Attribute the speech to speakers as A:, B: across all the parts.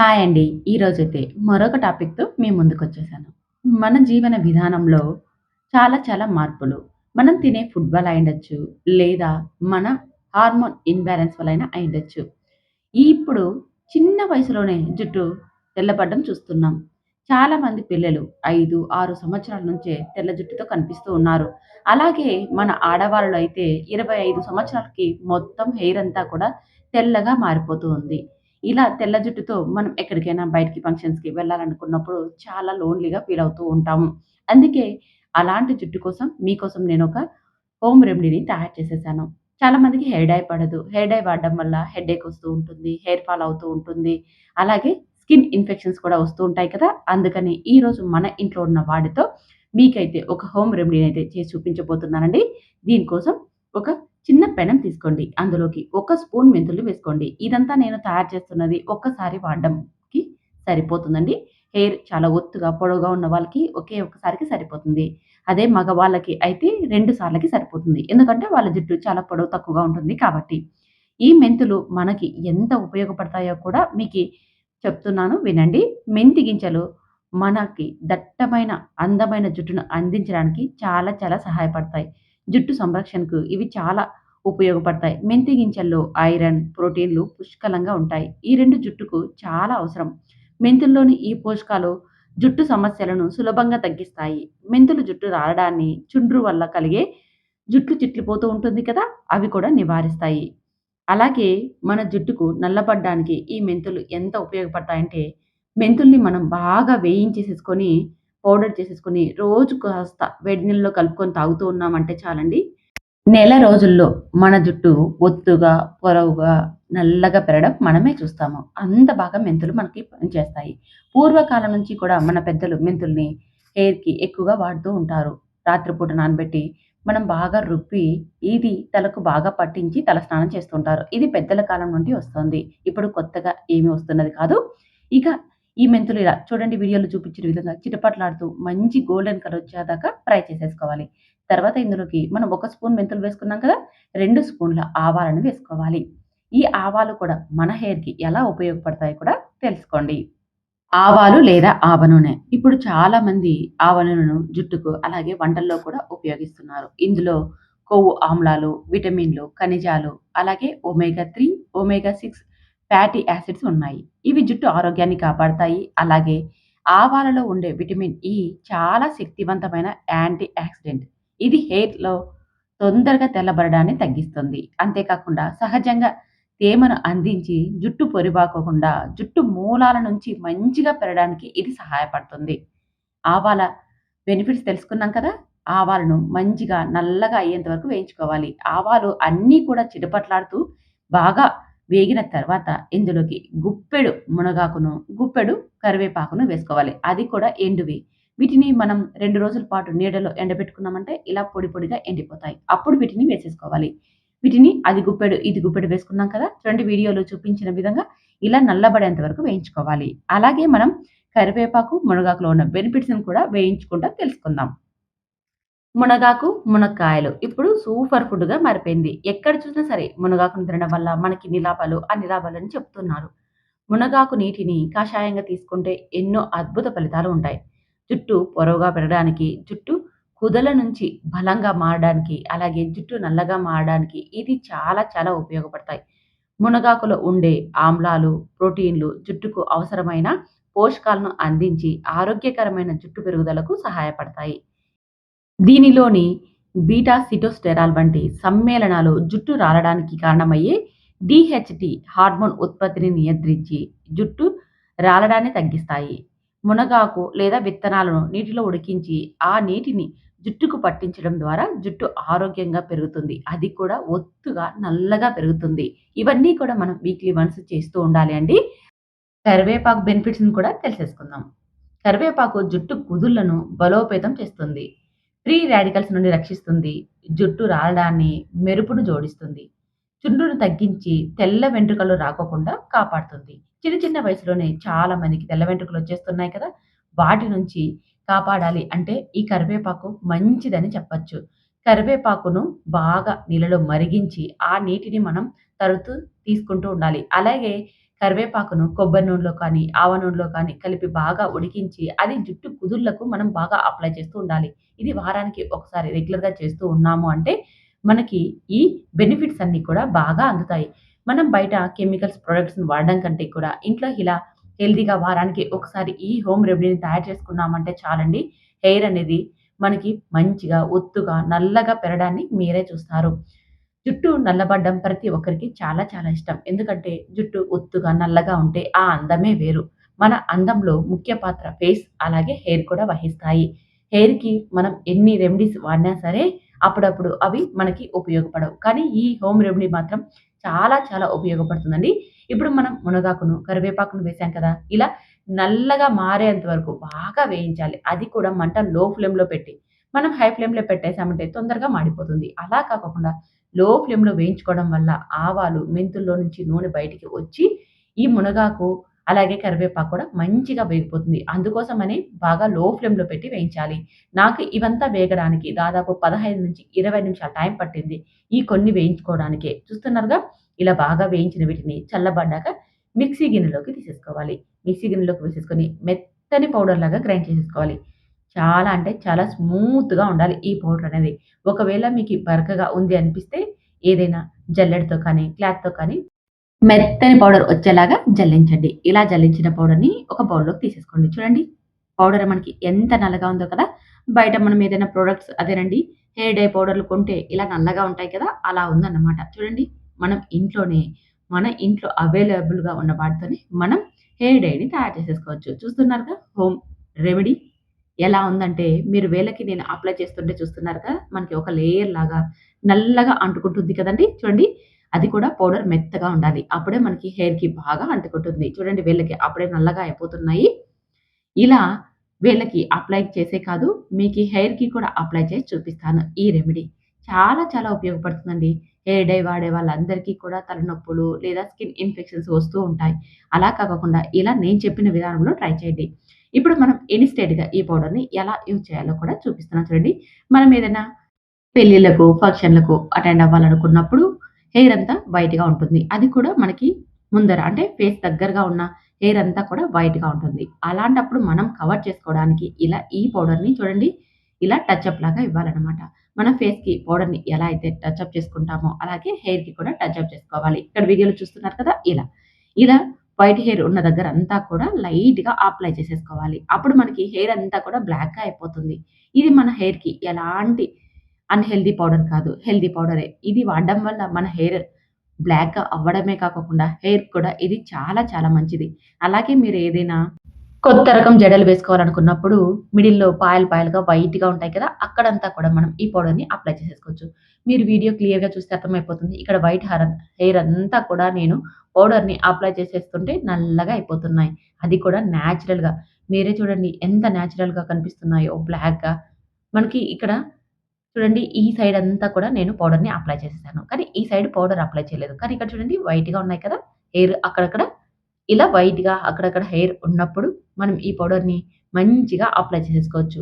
A: Hi అండి. ఈరోజైతే మరొక టాపిక్‌తో మీ ముందుకొచ్చేసాను. మన జీవన విధానంలో చాలా చాలా మార్పులు. మనం తినే ఫుడ్ వల్ల అయిండొచ్చు లేదా మన హార్మోన్ ఇన్బ్యాలెన్స్ వల్లైనా అయిండొచ్చు ఇప్పుడు చిన్న వయసులోనే జుట్టు తెల్లబడడం చూస్తున్నాం. చాలామంది పిల్లలు 5, 6 సంవత్సరాల నుంచే తెల్ల జుట్టుతో కనిపిస్తూ ఉన్నారు. అలాగే మన ఆడవాళ్ళు అయితే 25 సంవత్సరాలకి మొత్తం హెయిర్ అంతా కూడా తెల్లగా మారిపోతూ ఉంది. ఇలా తెల్ల జుట్టుతో మనం ఎక్కడికైనా బయటికి ఫంక్షన్స్‌కి వెళ్ళాలనుకున్నప్పుడు చాలా లోన్‌లీగా ఫీల్ అవుతూ ఉంటాము. అందుకే అలాంటి జుట్టు కోసం మీకోసం నేను ఒక హోమ్ రెమెడీని తయారు చేసేసాను. చాలామందికి హెయిర్ డై పడదు. హెయిర్ డై వాడడం వల్ల హెడేక్ వస్తూ ఉంటుంది. హెయిర్ ఫాల్ అవుతూ ఉంటుంది. అలాగే స్కిన్ ఇన్ఫెక్షన్స్ కూడా వస్తూ ఉంటాయి కదా! అందుకని ఈరోజు మన ఇంట్లో ఉన్న వాటితో మీకైతే ఒక హోమ్ రెమెడీని అయితే చేసి చూపించబోతున్నానండి. దీనికోసం ఒక చిన్న పెనం తీసుకోండి. అందులోకి ఒక స్పూన్ మెంతులు వేసుకోండి. ఇదంతా నేను తయారు చేస్తున్నది ఒక్కసారి వాడడంకి సరిపోతుందండి. హెయిర్ చాలా ఒత్తుగా, పొడవుగా ఉన్న వాళ్ళకి ఒకే ఒక్కసారికి సరిపోతుంది. అదే మగవాళ్ళకి అయితే రెండు సార్లకి సరిపోతుంది. ఎందుకంటే వాళ్ళ జుట్టు చాలా పొడవు తక్కువగా ఉంటుంది కాబట్టి. ఈ మెంతులు మనకి ఎంత ఉపయోగపడతాయో కూడా మీకు చెప్తున్నాను వినండి. మెంతి గింజలు మనకి దట్టమైన, అందమైన జుట్టును అందించడానికి చాలా చాలా సహాయపడతాయి. జుట్టు సంరక్షణకు ఇవి చాలా ఉపయోగపడతాయి. మెంతి గింజల్లో ఐరన్, ప్రోటీన్‌లు పుష్కలంగా ఉంటాయి. ఈ రెండు జుట్టుకు చాలా అవసరం. మెంతుల్లోని ఈ పోషకాలు జుట్టు సమస్యలను సులభంగా తగ్గిస్తాయి. మెంతులు జుట్టు రాలడాన్ని, చుండ్రు వల్ల కలిగే జుట్టు చిట్లిపోతూ ఉంటుంది కదా! అవి కూడా నివారిస్తాయి. అలాగే మన జుట్టుకు నల్లబడ్డానికి ఈ మెంతులు ఎంత ఉపయోగపడతాయంటే, మెంతుల్ని మనం బాగా వేయించేసేసుకొని, పౌడర్ చేసేసుకుని రోజు కాస్త వేడి నీళ్ళలో కలుపుకొని తాగుతూ ఉన్నామంటే చాలండి. నెల రోజుల్లో మన జుట్టు ఒత్తుగా, పొరవుగా నల్లగా పెరగడం మనమే చూస్తాము. అంత బాగా మెంతులు మనకి పనిచేస్తాయి. పూర్వకాలం నుంచి కూడా మన పెద్దలు మెంతుల్ని హెయిర్‌కి ఎక్కువగా వాడుతూ ఉంటారు. రాత్రిపూట నానబెట్టి మనం బాగా రుబ్బి, ఇది తలకు బాగా పట్టించి తలస్నానం చేస్తుంటారు. ఇది పెద్దల కాలం నుండి వస్తుంది ఇప్పుడు కొత్తగా ఏమి వస్తున్నది కాదు. ఇక ఈ మెంతులు ఇలా చూడండి వీడియోలో చూపించిన విధంగా చిటపటలాడుతూ మంచి గోల్డెన్ కలర్ వచ్చేదాకా ఫ్రై చేసేసుకోవాలి. తర్వాత ఇందులోకి మనం ఒక స్పూన్ మెంతులు వేసుకున్నాం కదా! రెండు స్పూన్ల ఆవాలను వేసుకోవాలి. ఈ ఆవాలు కూడా మన హెయిర్‌కి ఎలా ఉపయోగపడతాయో కూడా తెలుసుకోండి. ఆవాలు లేదా ఆవ నూనె. ఇప్పుడు చాలా మంది ఆవ నూనెను జుట్టుకు అలాగే వంటల్లో కూడా ఉపయోగిస్తున్నారు. ఇందులో కొవ్వు ఆమ్లాలు, విటమిన్‌లు, ఖనిజాలు, అలాగే omega three omega six fatty acids ఉన్నాయి. ఇవి జుట్టు ఆరోగ్యాన్ని కాపాడతాయి. అలాగే ఆవాలలో ఉండే విటమిన్ ఈ చాలా శక్తివంతమైన యాంటీ యాక్సిడెంట్ ఇది హెయిర్‌లో తొందరగా తెల్లబడడాన్ని తగ్గిస్తుంది. అంతేకాకుండా సహజంగా తేమను అందించి జుట్టు పొరిబాకోకుండా జుట్టు మూలాల నుంచి మంచిగా పెరగడానికి ఇది సహాయపడుతుంది. ఆవాల బెనిఫిట్స్ తెలుసుకున్నాం కదా! ఆవాలను మంచిగా నల్లగా అయ్యేంత వరకు వేయించుకోవాలి. ఆవాలు అన్నీ కూడా చిటపటలాడుతూ బాగా వేగిన తర్వాత ఇందులోకి గుప్పెడు మునగాకును, గుప్పెడు కరివేపాకును వేసుకోవాలి. అది కూడా ఎండువి. వీటిని మనం రెండు రోజుల పాటు నీడలో ఎండబెట్టుకున్నామంటే ఇలా పొడి పొడిగా ఎండిపోతాయి. అప్పుడు వీటిని వేసేసుకోవాలి. వీటిని అది గుప్పెడు, ఇది గుప్పెడు వేసుకున్నాం కదా! చూడండి వీడియోలో చూపించిన విధంగా ఇలా నల్లబడేంత వరకు వేయించుకోవాలి. అలాగే మనం కరివేపాకు, మునగాకులో ఉన్న బెనిఫిట్స్‌ని కూడా వేయించుకుంటా తెలుసుకుందాం. మునగాకు, మునక్కాయలు ఇప్పుడు సూపర్ ఫుడ్‌గా మారిపోయింది. ఎక్కడ చూసినా సరే మునగాకును తినడం వల్ల మనకి నిలాభాలు లాభాలు, నిలాభాలు అని చెప్తున్నారు. మునగాకు నీటిని కషాయంగా తీసుకుంటే ఎన్నో అద్భుత ఫలితాలు ఉంటాయి. జుట్టు పొరవుగా పెరగడానికి, జుట్టు కుదల నుంచి బలంగా మారడానికి, అలాగే జుట్టు నల్లగా మారడానికి ఇది చాలా చాలా ఉపయోగపడతాయి. మునగాకులో ఉండే ఆమ్లాలు, ప్రోటీన్‌లు జుట్టుకు అవసరమైన పోషకాలను అందించి ఆరోగ్యకరమైన జుట్టు పెరుగుదలకు సహాయపడతాయి. దీనిలోని బీటా సిటోస్టెరాల్ వంటి సమ్మేళనాలు జుట్టు రాలడానికి కారణమయ్యే డిహెచ్టి హార్మోన్ ఉత్పత్తిని నియంత్రించి జుట్టు రాలడాన్ని తగ్గిస్తాయి. మునగాకు లేదా విత్తనాలను నీటిలో ఉడికించి ఆ నీటిని జుట్టుకు పట్టించడం ద్వారా జుట్టు ఆరోగ్యంగా పెరుగుతుంది. అది కూడా ఒత్తుగా, నల్లగా పెరుగుతుంది. ఇవన్నీ కూడా మనం వీక్లీ వన్స్ చేస్తూ ఉండాలి అండి. కరివేపాకు బెనిఫిట్స్‌ని కూడా తెలిసేసుకుందాం. కరివేపాకు జుట్టు కుదుళ్ళను బలోపేతం చేస్తుంది. ఫ్రీ రాడికల్స్ నుండి రక్షిస్తుంది. జుట్టు రాలడాన్ని, మెరుపును జోడిస్తుంది. చుండ్రును తగ్గించి తెల్ల వెంట్రుకలు రాకోకుండా కాపాడుతుంది. చిన్న చిన్న వయసులోనే చాలా మందికి తెల్ల వెంట్రుకలు వచ్చేస్తున్నాయి కదా! వాటి నుంచి కాపాడాలి అంటే ఈ కరివేపాకు మంచిదని చెప్పచ్చు కరివేపాకును బాగా నీళ్ళలో మరిగించి ఆ నీటిని మనం తరుతూ తీసుకుంటూ ఉండాలి. అలాగే కరివేపాకును కొబ్బరి నూనెలో కానీ, ఆవ నూనెలో కానీ కలిపి బాగా ఉడికించి, అది జుట్టు కుదుర్లకు మనం బాగా అప్లై చేస్తూ ఉండాలి. ఇది వారానికి ఒకసారి రెగ్యులర్‌గా చేస్తూ ఉన్నాము అంటే, మనకి ఈ బెనిఫిట్స్ అన్నీ కూడా బాగా అందుతాయి. మనం బయట కెమికల్స్ ప్రొడక్ట్స్‌ని వాడడం కంటే కూడా ఇంట్లో ఇలా హెల్తీగా వారానికి ఒకసారి ఈ హోమ్ రెమెడీని తయారు చేసుకున్నామంటే చాలండి. హెయిర్ అనేది మనకి మంచిగా, ఒత్తుగా, నల్లగా పెరగడాన్ని మీరే చూస్తారు. జుట్టు నల్లబడ్డం ప్రతి ఒక్కరికి చాలా చాలా ఇష్టం. ఎందుకంటే జుట్టు ఒత్తుగా, నల్లగా ఉంటే ఆ అందమే వేరు. మన అందంలో ముఖ్య పాత్ర ఫేస్ అలాగే హెయిర్ కూడా వహిస్తాయి. హెయిర్‌కి మనం ఎన్ని రెమెడీస్ వాడినా సరే అప్పుడప్పుడు అవి మనకి ఉపయోగపడవు. కానీ ఈ హోమ్ రెమెడీ మాత్రం చాలా చాలా ఉపయోగపడుతుందండి. ఇప్పుడు మనం మునగాకును, కరివేపాకును వేసాం కదా! ఇలా నల్లగా మారేంత వరకు బాగా వేయించాలి. అది కూడా మంట లో ఫ్లేమ్‌లో పెట్టి. మనం హై ఫ్లేమ్‌లో పెట్టేసామంటే తొందరగా మాడిపోతుంది. అలా కాకుండా లో ఫ్లేమ్‌లో వేయించుకోవడం వల్ల ఆవాలు, మెంతుల్లో నుంచి నూనె బయటికి వచ్చి, ఈ మునగాకు అలాగే కరివేపాకు కూడా మంచిగా వేగిపోతుంది. అందుకోసమని బాగా లో ఫ్లేమ్‌లో పెట్టి వేయించాలి. నాకు ఇవంతా వేగడానికి దాదాపు 15-20 నిమిషాలు టైం పట్టింది. ఈ కొన్ని వేయించుకోవడానికే. చూస్తున్నారుగా ఇలా బాగా వేయించిన వీటిని చల్లబడ్డాక మిక్సీ గిన్నెలోకి తీసేసుకోవాలి. మిక్సీ గిన్నెలోకి వేసేసుకొని మెత్తని పౌడర్ లాగా గ్రైండ్ చేసేసుకోవాలి. చాలా అంటే చాలా స్మూత్‌గా ఉండాలి ఈ పౌడర్ అనేది. ఒకవేళ మీకు బరకగా ఉంది అనిపిస్తే ఏదైనా జల్లెడతో కానీ, క్లాత్‌తో కానీ మెత్తని పౌడర్ వచ్చేలాగా జల్లించండి. ఇలా జల్లించిన పౌడర్‌ని ఒక బౌల్‌లోకి తీసేసుకోండి. చూడండి పౌడర్ మనకి ఎంత నల్లగా ఉందో కదా! బయట మనం ఏదైనా ప్రోడక్ట్స్ అదేనండి హెయిర్ డై పౌడర్‌లు కొంటే ఇలా నల్లగా ఉంటాయి కదా! అలా ఉందన్నమాట. చూడండి మనం ఇంట్లోనే మన ఇంట్లో అవైలబుల్‌గా ఉన్న వాటితోనే మనం హెయిర్ డైని తయారు చేసేసుకోవచ్చు. చూస్తున్నారుగా హోమ్ రెమెడీ ఎలా ఉందంటే మీరు వేలకి నేను అప్లై చేస్తుంటే చూస్తున్నారు కదా మనకి ఒక లేయర్ లాగా నల్లగా అంటుకుంటుంది కదండీ! చూడండి అది కూడా పౌడర్ మెత్తగా ఉండాలి. అప్పుడే మనకి హెయిర్‌కి బాగా అంటుకుంటుంది. చూడండి వేళ్ళకి అప్పుడే నల్లగా అయిపోతున్నాయి. ఇలా వేళ్ళకి అప్లై చేసే కాదు, మీకు హెయిర్‌కి కూడా అప్లై చేసి చూపిస్తాను ఈ రెమెడీ. చాలా చాలా ఉపయోగపడుతుందండి. హెయిర్ డై వాడే వాళ్ళందరికీ కూడా తలనొప్పులు లేదా స్కిన్ ఇన్ఫెక్షన్స్ వస్తూ ఉంటాయి. అలా కాకుండా ఇలా నేను చెప్పిన విధానంలో ట్రై చేయండి. ఇప్పుడు మనం ఇన్‌స్టెంట్‌గా ఈ పౌడర్‌ని ఎలా యూజ్ చేయాలో కూడా చూపిస్తున్నాం చూడండి. మనం ఏదైనా పెళ్ళిళ్ళకు, ఫంక్షన్‌లకు అటెండ్ అవ్వాలనుకున్నప్పుడు హెయిర్ అంతా వైట్‌గా ఉంటుంది. అది కూడా మనకి ముందర అంటే ఫేస్ దగ్గరగా ఉన్న హెయిర్ అంతా కూడా వైట్‌గా ఉంటుంది. అలాంటప్పుడు మనం కవర్ చేసుకోవడానికి ఇలా ఈ పౌడర్‌ని చూడండి ఇలా టచ్అప్ లాగా ఇవ్వాలన్నమాట మనం ఫేస్‌కి పౌడర్‌ని ఎలా అయితే టచ్అప్ చేసుకుంటామో అలాగే హెయిర్‌కి కూడా టచ్అప్ చేసుకోవాలి. ఇక్కడ వీడియోలో చూస్తున్నారు కదా! ఇలా. ఇలా వైట్ హెయిర్ ఉన్న దగ్గర అంతా కూడా లైట్‌గా అప్లై చేసేసుకోవాలి. అప్పుడు మనకి హెయిర్ అంతా కూడా బ్లాక్‌గా అయిపోతుంది. ఇది మన హెయిర్‌కి ఎలాంటి అన్హెల్దీ పౌడర్ కాదు. హెల్దీ పౌడరే. ఇది వాడడం వల్ల మన హెయిర్ బ్లాక్‌గా అవ్వడమే కాకుండా హెయిర్ కూడా ఇది చాలా చాలా మంచిది. అలాగే మీరు ఏదైనా కొత్త రకం జడలు వేసుకోవాలనుకున్నప్పుడు మిడిల్‌లో పాయలు పాయలుగా వైట్‌గా ఉంటాయి కదా! అక్కడంతా కూడా మనం ఈ పౌడర్‌ని అప్లై చేసేసుకోవచ్చు. మీరు వీడియో క్లియర్‌గా చూస్తే అర్థమైపోతుంది. ఇక్కడ వైట్ హెయిర్ హెయిర్ అంతా కూడా నేను పౌడర్‌ని అప్లై చేసేస్తుంటే నల్లగా అయిపోతున్నాయి. అది కూడా న్యాచురల్‌గా. మీరే చూడండి ఎంత న్యాచురల్‌గా కనిపిస్తున్నాయో బ్లాక్‌గా. మనకి ఇక్కడ చూడండి ఈ సైడ్ అంతా కూడా నేను పౌడర్‌ని అప్లై చేసేసాను. కానీ ఈ సైడ్ పౌడర్ అప్లై చేయలేదు. కానీ ఇక్కడ చూడండి వైట్‌గా ఉన్నాయి కదా! హెయిర్ అక్కడక్కడ ఇలా వైట్‌గా అక్కడక్కడ హెయిర్ ఉన్నప్పుడు మనం ఈ పౌడర్‌ని మంచిగా అప్లై చేసేసుకోవచ్చు.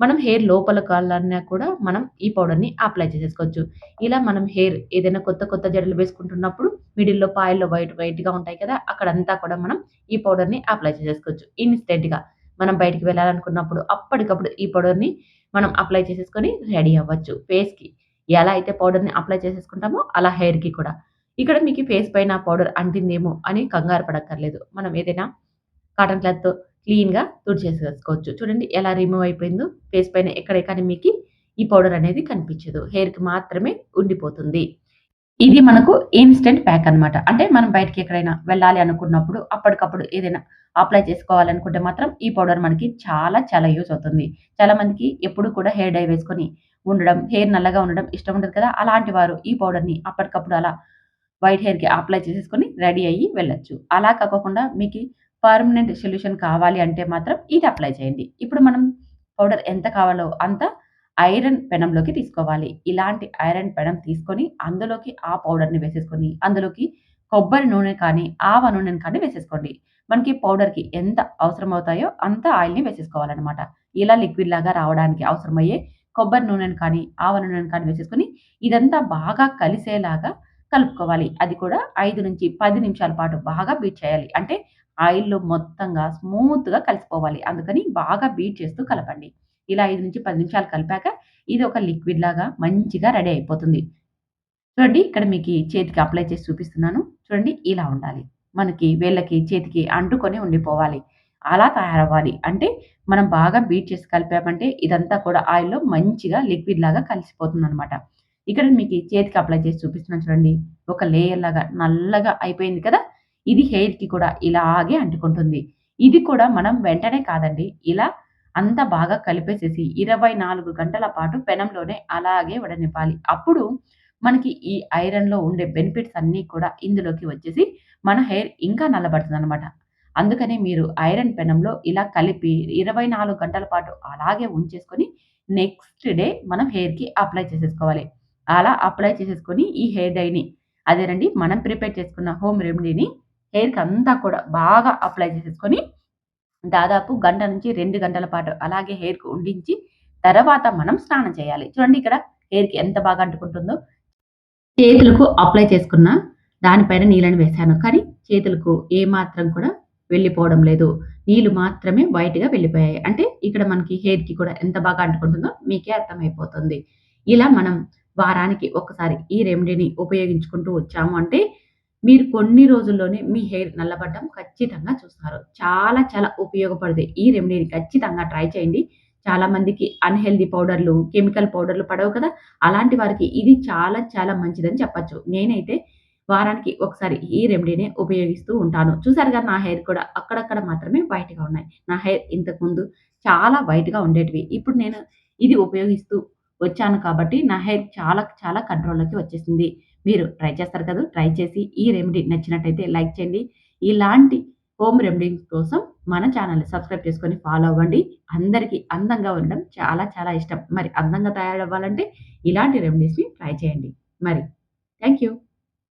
A: మనం హెయిర్ లోపల కాలన్నా కూడా మనం ఈ పౌడర్‌ని అప్లై చేసేసుకోవచ్చు. ఇలా మనం హెయిర్ ఏదైనా కొత్త కొత్త జడలు వేసుకుంటున్నప్పుడు మిడిల్‌లో పాయల్లో వైట్ వైట్‌గా ఉంటాయి కదా! అక్కడంతా కూడా మనం ఈ పౌడర్‌ని అప్లై చేసేసుకోవచ్చు. ఇన్‌స్టెంట్‌గా మనం బయటికి వెళ్ళాలనుకున్నప్పుడు అప్పటికప్పుడు ఈ పౌడర్‌ని మనం అప్లై చేసేసుకొని రెడీ అవ్వచ్చు. ఫేస్‌కి ఎలా అయితే పౌడర్‌ని అప్లై చేసేసుకుంటామో అలా హెయిర్‌కి కూడా. ఇక్కడ మీకు ఫేస్ పైన పౌడర్ అంటిందేమో అని కంగారు పడక్కర్లేదు. మనం ఏదైనా కాటన్ క్లాత్‌తో క్లీన్‌గా తుడిచేసేసుకోవచ్చు. చూడండి ఎలా రిమూవ్ అయిపోయిందో. ఫేస్ పైన ఎక్కడ కానీ మీకు ఈ పౌడర్ అనేది కనిపించదు. హెయిర్‌కి మాత్రమే ఉండిపోతుంది. ఇది మనకు ఇన్స్టెంట్ ప్యాక్ అన్నమాట. అంటే మనం బయటకి ఎక్కడైనా వెళ్ళాలి అనుకున్నప్పుడు అప్పటికప్పుడు ఏదైనా అప్లై చేసుకోవాలనుకుంటే మాత్రం ఈ పౌడర్ మనకి చాలా చాలా యూజ్ అవుతుంది. చాలా మందికి ఎప్పుడు కూడా హెయిర్ డై వేసుకొని ఉండడం, హెయిర్ నల్లగా ఉండడం ఇష్టం ఉండదు కదా! అలాంటి వారు ఈ పౌడర్‌ని అప్పటికప్పుడు అలా వైట్ హెయిర్‌కి అప్లై చేసేసుకొని రెడీ అయ్యి వెళ్ళచ్చు అలా కాకోకుండా మీకు పర్మనెంట్ సొల్యూషన్ కావాలి అంటే మాత్రం ఇది అప్లై చేయండి. ఇప్పుడు మనం పౌడర్ ఎంత కావాలో అంత ఐరన్ పెనంలోకి తీసుకోవాలి. ఇలాంటి ఐరన్ పెనం తీసుకొని అందులోకి ఆ పౌడర్‌ని వేసేసుకొని అందులోకి కొబ్బరి నూనె కానీ, ఆవ నూనెను కానీ వేసేసుకోండి. మనకి పౌడర్‌కి ఎంత అవసరమవుతాయో అంత ఆయిల్‌ని వేసేసుకోవాలన్నమాట ఇలా లిక్విడ్ లాగా రావడానికి అవసరమయ్యే కొబ్బరి నూనెను కానీ, ఆవ నూనెను కానీ వేసేసుకొని ఇదంతా బాగా కలిసేలాగా కలుపుకోవాలి. అది కూడా 5-10 నిమిషాల పాటు బాగా బీట్ చేయాలి. అంటే ఆయిల్‌లో మొత్తంగా స్మూత్‌గా కలిసిపోవాలి. అందుకని బాగా బీట్ చేస్తూ కలపండి. ఇలా 5-10 నిమిషాలు కలిపాక ఇది ఒక లిక్విడ్ లాగా మంచిగా రెడీ అయిపోతుంది. చూడండి ఇక్కడ మీకు చేతికి అప్లై చేసి చూపిస్తున్నాను. చూడండి ఇలా ఉండాలి. మనకి వేళ్ళకి, చేతికి అంటుకొని ఉండిపోవాలి. అలా తయారవ్వాలి. అంటే మనం బాగా బీట్ చేసి కలిపామంటే ఇదంతా కూడా ఆయిల్‌లో మంచిగా లిక్విడ్ లాగా కలిసిపోతుందనమాట. ఇక్కడ మీకు చేతికి అప్లై చేసి చూపిస్తున్నాను చూడండి. ఒక లేయర్ లాగా నల్లగా అయిపోయింది కదా! ఇది హెయిర్‌కి కూడా ఇలాగే అంటుకుంటుంది. ఇది కూడా మనం వెంటనే కాదండి. ఇలా అంతా బాగా కలిపేసేసి 24 గంటల పాటు పెనంలోనే అలాగే వడనివ్వాలి అప్పుడు మనకి ఈ ఐరన్‌లో ఉండే బెనిఫిట్స్ అన్నీ కూడా ఇందులోకి వచ్చేసి మన హెయిర్ ఇంకా నల్లబడుతుందనమాట. అందుకని మీరు ఐరన్ పెనంలో ఇలా కలిపి 24 గంటల పాటు అలాగే ఉంచేసుకొని నెక్స్ట్ డే మనం హెయిర్‌కి అప్లై చేసేసుకోవాలి. అలా అప్లై చేసేసుకొని ఈ హెయిర్ డైని అదేనండి మనం ప్రిపేర్ చేసుకున్న హోమ్ రెమెడీని హెయిర్‌కి అంతా కూడా బాగా అప్లై చేసేసుకొని దాదాపు గంట నుంచి రెండు గంటల పాటు అలాగే హెయిర్‌కి ఉండించి తర్వాత మనం స్నానం చేయాలి. చూడండి ఇక్కడ హెయిర్‌కి ఎంత బాగా అంటుకుంటుందో. చేతులకు అప్లై చేసుకున్న దానిపైన నీళ్ళని వేశాను. కానీ చేతులకు ఏమాత్రం కూడా వెళ్ళిపోవడం లేదు. నీళ్ళు మాత్రమే వైట్‌గా వెళ్ళిపోయాయి. అంటే ఇక్కడ మనకి హెయిర్‌కి కూడా ఎంత బాగా అంటుకుంటుందో మీకే అర్థమైపోతుంది. ఇలా మనం వారానికి ఒకసారి ఈ రెమెడీని ఉపయోగించుకుంటూ వచ్చాము అంటే మీరు కొన్ని రోజుల్లోనే మీ హెయిర్ నల్లబడ్డం ఖచ్చితంగా చూస్తారు. చాలా చాలా ఉపయోగపడుతుంది ఈ రెమెడీని ఖచ్చితంగా ట్రై చేయండి. చాలా మందికి అన్హెల్దీ పౌడర్‌లు, కెమికల్ పౌడర్‌లు పడవు కదా! అలాంటి వారికి ఇది చాలా చాలా మంచిదని చెప్పచ్చు నేనైతే వారానికి ఒకసారి ఈ రెమెడీనే ఉపయోగిస్తూ ఉంటాను. చూసారు కదా! నా హెయిర్ కూడా అక్కడక్కడ మాత్రమే వైట్‌గా ఉన్నాయి. నా హెయిర్ ఇంతకుముందు చాలా వైట్‌గా ఉండేటివి. ఇప్పుడు నేను ఇది ఉపయోగిస్తూ వచ్చాను కాబట్టి నా హెయిర్ చాలా చాలా కంట్రోల్‌లోకి వచ్చేసింది. మీరు ట్రై చేస్తారు కదా! ట్రై చేసి ఈ రెమెడీ నచ్చినట్టయితే లైక్ చేయండి. ఇలాంటి హోమ్ రెమెడీస్ కోసం మన ఛానల్ని సబ్స్క్రైబ్ చేసుకొని ఫాలో అవ్వండి. అందరికీ అందంగా ఉండడం చాలా చాలా ఇష్టం. మరి అందంగా తయారవ్వాలంటే ఇలాంటి రెమెడీస్‌ని ట్రై చేయండి. మరి థ్యాంక్ యూ.